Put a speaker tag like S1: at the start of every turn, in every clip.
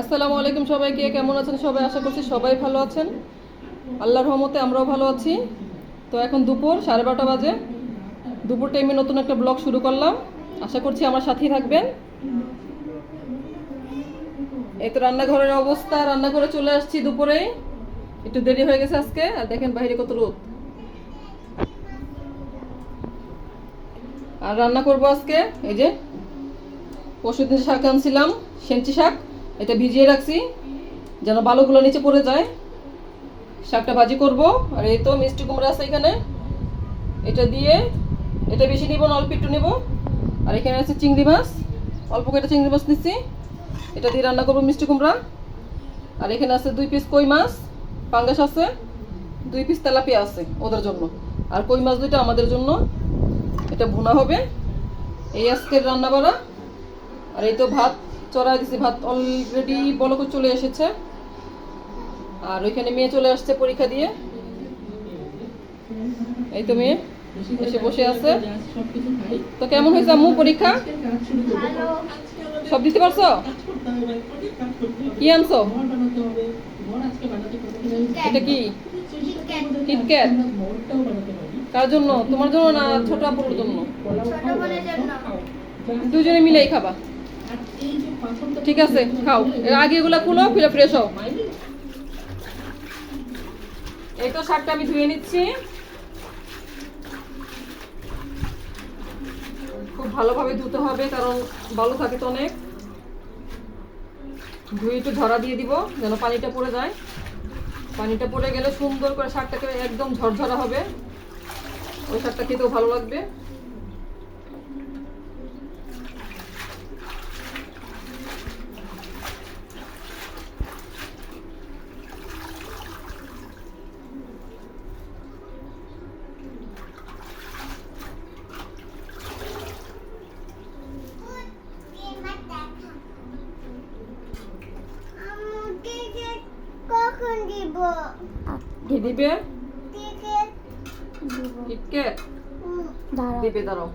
S1: আসসালামু আলাইকুম সবাইকে, কেমন আছেন সবাই? আশা করছি সবাই ভালো আছেন। আল্লাহর রহমতে আমরাও ভালো আছি। তো এখন দুপুর, সাড়ে বারোটা বাজে। দুপুর টাইমে নতুন একটা ব্লগ শুরু করলাম। আশা করছি আমার সাথেই থাকবেন। এই তো রান্নাঘরের অবস্থা, রান্নাঘরে চলে আসছি দুপুরে। একটু দেরি হয়ে গেছে আজকে, আর দেখেন বাইরে কত রোদ। আর রান্না করব আজকে, এই যে পরশুদিন শাক আনছিলাম সেঞ্চি শাক। এটা ভিজিয়ে রাখছি, যেন বালুগুলো নিচে পড়ে যায়। শাকটা ভাজি করব, আর এই তো মিষ্টি কুমড়া আছে এখানে। এটা দিয়ে, এটা বেশি নিব না, অল্প একটু নেব। আর এখানে আছে চিংড়ি মাছ, অল্প কয়টা চিংড়ি মাছ নিচ্ছি এটা দিয়ে রান্না করব মিষ্টি কুমড়া। আর এখানে আছে দুই পিস কই মাছ, পাঙ্গাস আছে, দুই পিস তেলাপিয়া আছে ওদের জন্য। আর কই মাছ দুইটা আমাদের জন্য। এটা ভুনা হবে। এই আজকের রান্না বাড়া আর এই তো ভাত। চড়াই দিছি ভাত অলরেডি বলক চলে এসেছে। আর ওইখানে মেয়ে চলে আসছে পরীক্ষা দিয়ে। এই তো মেয়ে এসে বসে আছে। তো কেমন হয়েছে আম্মু পরীক্ষা? সব দিতে পারছ? কি আনছো? এটা কি? কিটক্যাট কার জন্য? তোমার জন্য না ছোট আপুর জন্য? দুজনে মিলেই খাবা। ঠিক আছে, খাও। আগে এগুলো খুলো, ফিরে ফ্রেশ হও। এই তো শাকটা আমি ধুয়ে নিচ্ছি। খুব ভালোভাবে ধুতে হবে, কারণ ভালো থাকে তো অনেক। ধুয়ে একটু ধরা দিয়ে দিব, যেন পানিটা পড়ে যায়। পানিটা পড়ে গেলে সুন্দর করে শাকটাকে একদম ঝরঝরা হবে। ওই শাকটা খেতেও ভালো লাগবে।
S2: কখন দিব
S1: কি দিবে
S2: টিকিট
S1: কিটক্যাট
S2: দাঁড়াও
S1: দিবে দাঁড়াও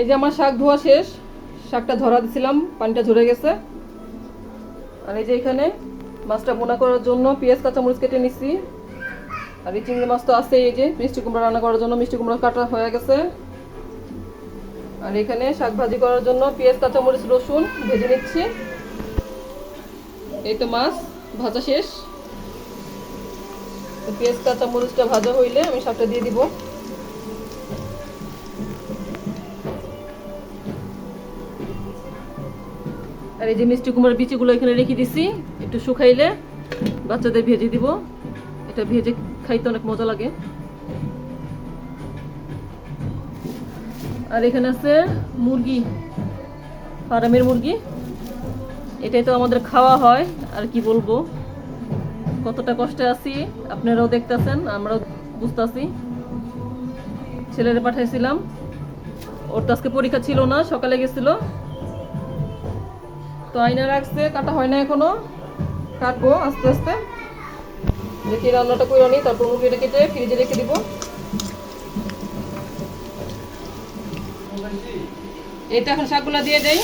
S1: এই যে আমার শাক ধোয়া শেষ, শাকটা ধরা দিছিলাম, পানিটা ঝরে গেছে। আর এই যে এখানে মাছটা বোনা করার জন্য পেঁয়াজ, কাঁচামরিচ কেটে নিছি। আর এই চিংড়ি মাছ তো আছে এই যে মিষ্টি কুমড়া রান্না করার জন্য মিষ্টি কুমড়া কাটা হয়ে গেছে। আর এখানে শাক ভাজি করার জন্য পেঁয়াজ, কাঁচামরিচ, রসুন ভেজে নিচ্ছি। এই তো মাছ ভাজা শেষ। পেঁয়াজ, কাঁচামরিচটা ভাজা হইলে আমি শাকটা দিয়ে দিব। এই যে মিষ্টি কুমড়ার বিচিগুলো এখানে রেখে দিছি, একটু শুকাইলে বাচ্চাদের ভেজে দিব। এটা ভেজে খাইতে অনেক মজা লাগে। আর এখানে আছে মুরগি, ফার্মের মুরগি। এটাই তো আমাদের খাওয়া হয়, আর কি বলব। কতটা কষ্টে আছি, আপনারাও দেখতেছেন, আমরাও বুঝতেছি। ছেলেরে পাঠাইছিলাম, ওর তো আজকে পরীক্ষা ছিল না, সকালে গেছিল। তো আইনা রাখছে, কাটা হয় না এখনও। কাটবো আস্তে আস্তে। দেখি রান্নাটা করে নিই তারপর মুরগিটা কেটে ফ্রিজে রেখে দিব। এটা এখন শাকগুলো দিয়ে দেই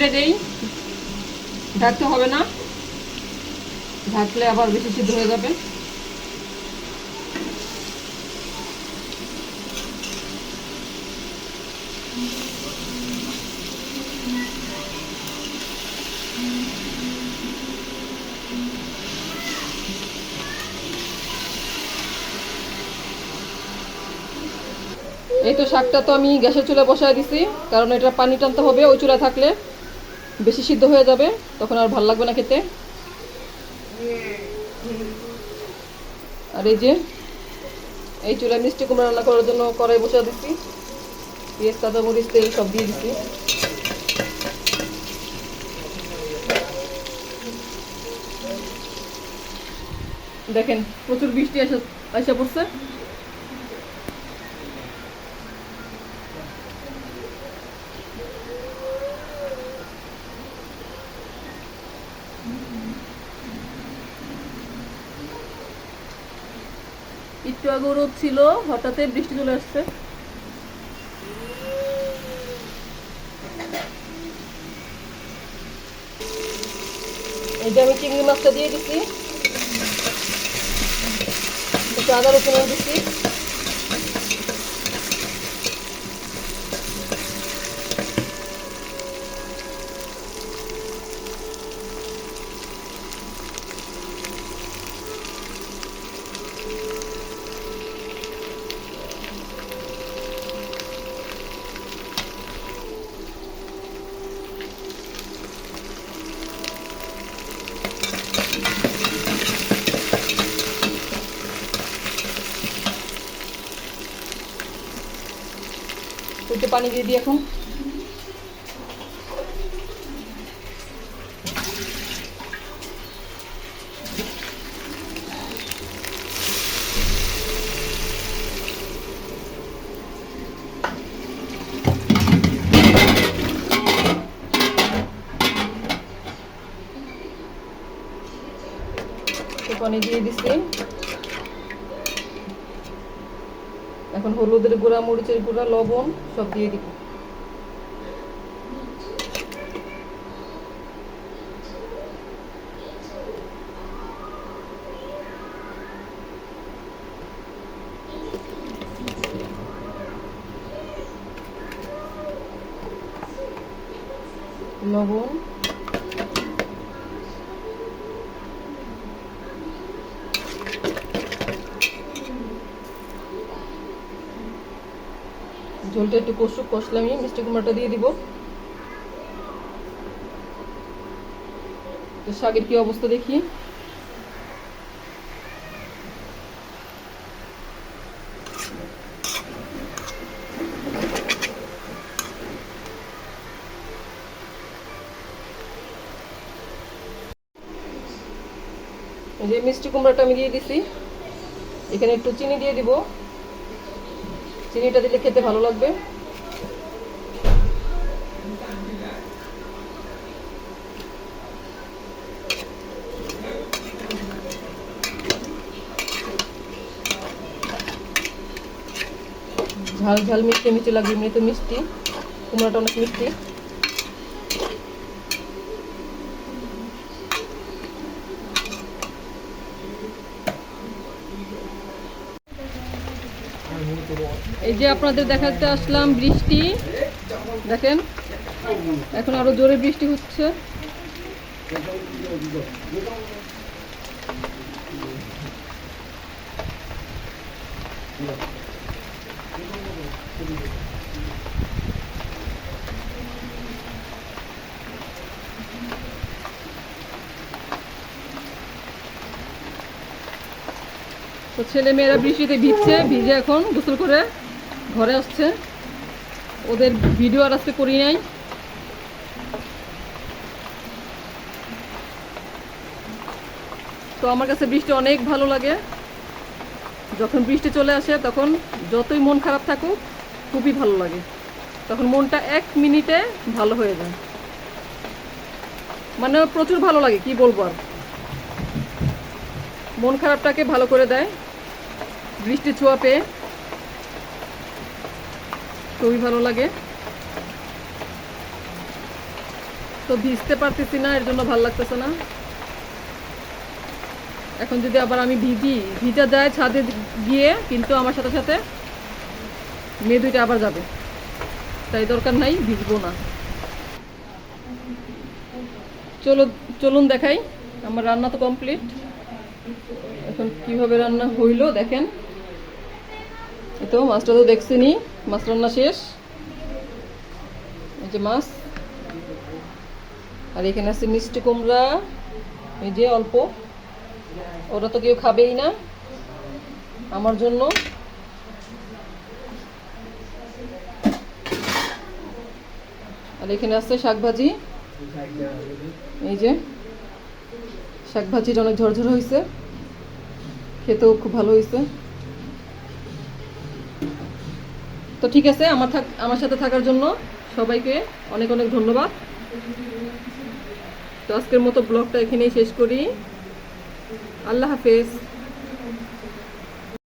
S1: দেই, ঢাকতে হবে না। ঢাকলে আবার বেশি সিদ্ধ হয়ে যাবে। এই তো শাকটা তো আমি গ্যাসের চুলে বসায় দিছি, কারণ এটা পানি টানতে হবে, ওই চুলা থাকলে। বেশি সিদ্ধ হয়ে যাবে, তখন আর ভালো লাগবে না খেতে। আর এই যে, এই চুলায় মিষ্টি কুমড়া রান্না করার জন্য কড়াই বসা দিচ্ছি। পেঁয়াজ কাঁচা মরিচ তেল সব দিয়ে দিচ্ছি। দেখেন, প্রচুর বৃষ্টি আসা এসে পড়ছে। আগে ছিল হঠাৎ বৃষ্টি চলে আসছে। এই যে আমি চিংড়ি মাছটা দিয়ে দিচ্ছি একটু আদা রসুন দিচ্ছি একটু পানি দিয়ে দিই এখন। পানি দিয়ে দিচ্ছি এখন হলুদের গুঁড়া মরিচের গুঁড়া লবণ সব দিয়ে দিব। লবণ ঝোলটা একটু কষুক কষলে আমি মিষ্টি কুমড়াটা দিয়ে দিব। তো শাকের কি অবস্থা দেখি? যে মিষ্টি কুমড়াটা আমি দিয়ে দিছি। এখানে একটু চিনি দিয়ে দিব। চিনিটা দিলে খেতে ভালো লাগবে। ঝাল ঝাল মিষ্টি মিষ্টি লাগবে এমনি তো মিষ্টি। কুমড়াটা অনেক মিষ্টি। এই যে আপনাদের দেখাতে আসলাম বৃষ্টি। দেখেন এখন আরও জোরে বৃষ্টি হচ্ছে। তো ছেলে মেয়েরা বৃষ্টিতে ভিজছে, ভিজে এখন গোসল করে ঘরে আসছে। ওদের ভিডিও আর আজকে করি নাই। তো আমার কাছে বৃষ্টি অনেক ভালো লাগে। যখন বৃষ্টি চলে আসে, তখন যতই মন খারাপ থাকুক, খুবই ভালো লাগে। তখন মনটা এক মিনিটে ভালো হয়ে যায়। মানে প্রচুর ভালো লাগে, কি বলব আর। মন খারাপটাকে ভালো করে দেয়। বৃষ্টি ছোঁয়া পেয়ে খুবই ভালো লাগে। তো ভিজতে পারতেছি না, এর জন্য ভালো লাগতেছে না। এখন যদি আবার আমি ভিজি, ভিজা যায় ছাদে গিয়ে, কিন্তু আমার সাথে সাথে মেয়ে আবার যাবে। তাই দরকার নাই, ভিজবো না। চলো, চলুন দেখাই, আমার রান্না তো কমপ্লিট এখন কীভাবে রান্না হইল দেখেন। তো মাছটা তো দেখছি নি, মাছ রান্না শেষ। এই যে মাছ। আর এখানে আছে মিষ্টি কুমড়া, এই যে অল্প। ওরা তো কেউ খাবেই না, আমার জন্য। আর এখানে আছে শাক ভাজি এই যে শাক ভাজিটা অনেক ঝরঝর হয়েছে খেতেও খুব ভালো হয়েছে তো ঠিক আছে, আমার থাক, আমার সাথে থাকার জন্য সবাইকে অনেক অনেক ধন্যবাদ। তো আজকের মতো ব্লগটা এখানেই শেষ করি। আল্লাহ হাফেজ।